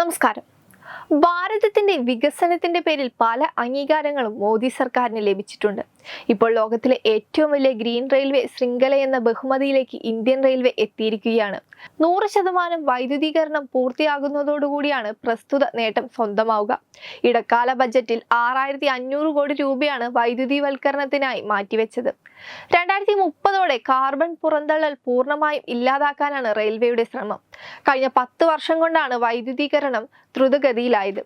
നമസ്കാരം. ഭാരതത്തിന്റെ വികസനത്തിന്റെ പേരിൽ പല അംഗീകാരങ്ങളും മോദി സർക്കാരിന് ലഭിച്ചിട്ടുണ്ട്. ഇപ്പോൾ ലോകത്തിലെ ഏറ്റവും വലിയ ഗ്രീൻ റെയിൽവേ ശൃംഖല എന്ന ബഹുമതിയിലേക്ക് ഇന്ത്യൻ റെയിൽവേ എത്തിയിരിക്കുകയാണ്. നൂറ് ശതമാനം വൈദ്യുതീകരണം പൂർത്തിയാകുന്നതോടുകൂടിയാണ് പ്രസ്തുത നേട്ടം സ്വന്തമാവുക. ഇടക്കാല ബജറ്റിൽ ആറായിരത്തി അഞ്ഞൂറ് കോടി രൂപയാണ് വൈദ്യുതിവൽക്കരണത്തിനായി മാറ്റിവെച്ചത്. രണ്ടായിരത്തി മുപ്പതോടെ കാർബൺ പുറന്തള്ളൽ പൂർണമായും ഇല്ലാതാക്കാനാണ് റെയിൽവേയുടെ ശ്രമം. കഴിഞ്ഞ പത്ത് വർഷം കൊണ്ടാണ് വൈദ്യുതീകരണം ദ്രുതഗതിയിലായത്.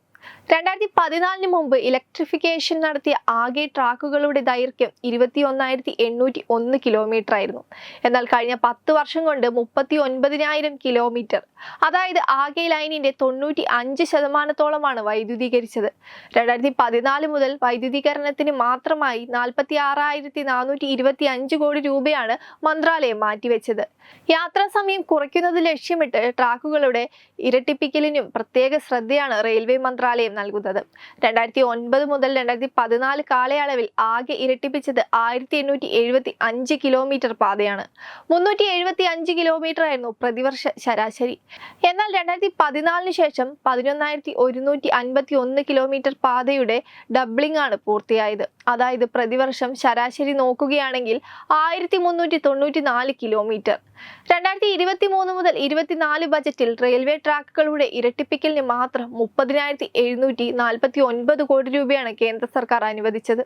രണ്ടായിരത്തി പതിനാലിന് മുമ്പ് ഇലക്ട്രിഫിക്കേഷൻ നടത്തിയ ആകെ ട്രാക്കുകളുടെ ദൈർഘ്യം ഇരുപത്തി ഒന്നായിരത്തി എണ്ണൂറ്റി ഒന്ന് കിലോമീറ്റർ ആയിരുന്നു. എന്നാൽ കഴിഞ്ഞ പത്ത് വർഷം കൊണ്ട് മുപ്പത്തി ഒൻപതിനായിരം കിലോമീറ്റർ അതായത് ആകെ ലൈനിന്റെ തൊണ്ണൂറ്റി അഞ്ച് ശതമാനത്തോളമാണ് വൈദ്യുതീകരിച്ചത്. രണ്ടായിരത്തി പതിനാല് മുതൽ വൈദ്യുതീകരണത്തിന് മാത്രമായി നാൽപ്പത്തി ആറായിരത്തി നാനൂറ്റി ഇരുപത്തി അഞ്ച് കോടി രൂപയാണ് മന്ത്രാലയം മാറ്റിവെച്ചത്. യാത്രാ സമയം കുറയ്ക്കുന്നത് ലക്ഷ്യമിട്ട് ട്രാക്കുകളുടെ ഇരട്ടിപ്പിക്കലിനും പ്രത്യേക ശ്രദ്ധയാണ് റെയിൽവേ മന്ത്രാലയം നൽകുന്നത്. രണ്ടായിരത്തി ഒൻപത് മുതൽ രണ്ടായിരത്തി പതിനാല് കാലയളവിൽ ആകെ ഇരട്ടിപ്പിച്ചത് ആയിരത്തി എണ്ണൂറ്റി എഴുപത്തി അഞ്ച് കിലോമീറ്റർ പാതയാണ്. മുന്നൂറ്റി എഴുപത്തി അഞ്ച് കിലോമീറ്റർ ആയിരുന്നു പ്രതിവർഷ ശരാശരി. എന്നാൽ രണ്ടായിരത്തി പതിനാലിന് ശേഷം പതിനൊന്നായിരത്തി ഒരുന്നൂറ്റി അൻപത്തി ഒന്ന് കിലോമീറ്റർ പാതയുടെ ഡബ്ലിംഗ് ആണ് പൂർത്തിയായത്. അതായത് പ്രതിവർഷം ശരാശരി നോക്കുകയാണെങ്കിൽ ആയിരത്തി മുന്നൂറ്റി തൊണ്ണൂറ്റി നാല് കിലോമീറ്റർ. രണ്ടായിരത്തി ഇരുപത്തി മൂന്ന് മുതൽ ഇരുപത്തിനാല് ബജറ്റിൽ റെയിൽവേ ട്രാക്കുകളുടെ ഇരട്ടിപ്പിക്കലിന് മാത്രം മുപ്പതിനായിരത്തി എഴുന്നൂറ്റി നാൽപ്പത്തി ഒൻപത് കോടി രൂപയാണ് കേന്ദ്ര സർക്കാർ അനുവദിച്ചത്.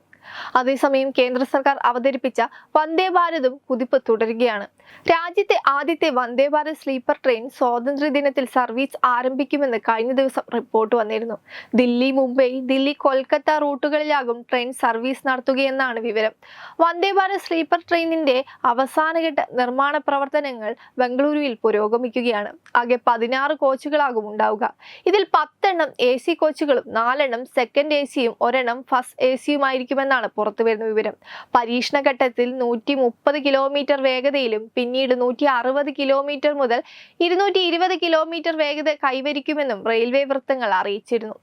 അതേസമയം കേന്ദ്ര സർക്കാർ അവതരിപ്പിച്ച വന്ദേ ഭാരതും കുതിപ്പ് തുടരുകയാണ്. രാജ്യത്തെ ആദ്യത്തെ വന്ദേ ഭാരത് സ്ലീപ്പർ ട്രെയിൻ സ്വാതന്ത്ര്യദിനത്തിൽ സർവീസ് ആരംഭിക്കുമെന്ന് കഴിഞ്ഞ ദിവസം റിപ്പോർട്ട് വന്നിരുന്നു. ദില്ലി മുംബൈ ദില്ലി കൊൽക്കത്ത റൂട്ടുകളിലാകും ട്രെയിൻ സർവീസ് നടത്തുകയെന്നാണ് വിവരം. വന്ദേ ഭാരത് സ്ലീപ്പർ ട്രെയിനിന്റെ അവസാനഘട്ട നിർമ്മാണ പ്രവർത്തനങ്ങൾ ബംഗളൂരുവിൽ പുരോഗമിക്കുകയാണ്. ആകെ പതിനാറ് കോച്ചുകളാകും ഉണ്ടാവുക. ഇതിൽ പത്തെണ്ണം എ സി കോച്ചുകളും നാലെണ്ണം സെക്കൻഡ് എ സിയും ഒരെണ്ണം ഫസ്റ്റ് എ സിയുമായിരിക്കുമെന്നാണ് പുറത്തുവരുന്ന വിവരം പരീക്ഷണ ഘട്ടത്തിൽ നൂറ്റി മുപ്പത് കിലോമീറ്റർ വേഗതയിലും പിന്നീട് നൂറ്റി അറുപത് കിലോമീറ്റർ മുതൽ ഇരുന്നൂറ്റി ഇരുപത് കിലോമീറ്റർ വേഗത കൈവരിക്കുമെന്നും റെയിൽവേ വൃത്തങ്ങൾ അറിയിച്ചിരുന്നു.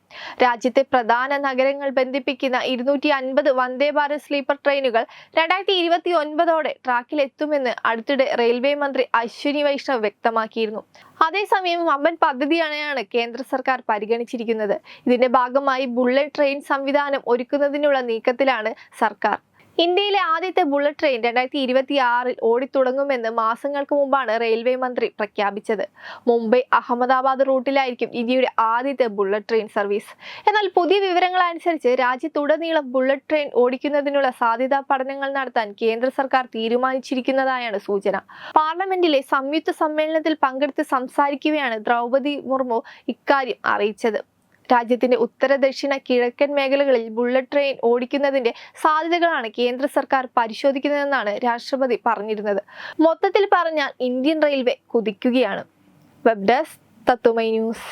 രാജ്യത്തെ പ്രധാന നഗരങ്ങൾ ബന്ധിപ്പിക്കുന്ന ഇരുന്നൂറ്റി അൻപത് വന്ദേ ഭാരത് സ്ലീപ്പർ ട്രെയിനുകൾ രണ്ടായിരത്തി ഇരുപത്തി ഒൻപതോടെ ട്രാക്കിലെത്തുമെന്ന് അടുത്തിടെ റെയിൽവേ മന്ത്രി അശ്വിനി വൈഷ്ണവ് വ്യക്തമാക്കിയിരുന്നു. അതേസമയം വമ്പൻ പദ്ധതിയാണ് കേന്ദ്ര സർക്കാർ പരിഗണിച്ചിരിക്കുന്നത്. ഇതിന്റെ ഭാഗമായി ബുള്ളറ്റ് ട്രെയിൻ സംവിധാനം ഒരുക്കുന്നതിനുള്ള നീക്കത്തിലാണ് സർക്കാർ. ഇന്ത്യയിലെ ആദ്യത്തെ ബുള്ളറ്റ് ട്രെയിൻ രണ്ടായിരത്തി ഇരുപത്തി ആറിൽ ഓടിത്തുടങ്ങുമെന്ന് മാസങ്ങൾക്ക് മുമ്പാണ് റെയിൽവേ മന്ത്രി പ്രഖ്യാപിച്ചത്. മുംബൈ അഹമ്മദാബാദ് റൂട്ടിലായിരിക്കും ഇന്ത്യയുടെ ആദ്യത്തെ ബുള്ളറ്റ് ട്രെയിൻ സർവീസ്. എന്നാൽ പുതിയ വിവരങ്ങൾ അനുസരിച്ച് രാജ്യത്തുടനീളം ബുള്ളറ്റ് ട്രെയിൻ ഓടിക്കുന്നതിനുള്ള സാധ്യതാ പഠനങ്ങൾ നടത്താൻ കേന്ദ്ര സർക്കാർ തീരുമാനിച്ചിരിക്കുന്നതായാണ് സൂചന. പാർലമെന്റിലെ സംയുക്ത സമ്മേളനത്തിൽ പങ്കെടുത്ത് സംസാരിക്കുകയാണ് ദ്രൗപതി മുർമു ഇക്കാര്യം അറിയിച്ചത്. രാജ്യത്തിന്റെ ഉത്തര ദക്ഷിണ കിഴക്കൻ മേഖലകളിൽ ബുള്ളറ്റ് ട്രെയിൻ ഓടിക്കുന്നതിന്റെ സാധ്യതകളാണ് കേന്ദ്ര സർക്കാർ പരിശോധിക്കുന്നതെന്നാണ് രാഷ്ട്രപതി പറഞ്ഞിരുന്നത് മൊത്തത്തിൽ പറഞ്ഞാൽ ഇന്ത്യൻ റെയിൽവേ കുതിക്കുകയാണ് വെബ് ഡെസ്ക് തത്തുമൈ news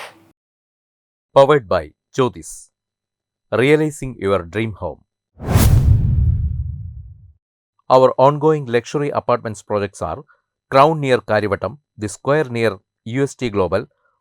powered by Jyotis. Realizing your dream home. Our ongoing luxury apartments projects are Crown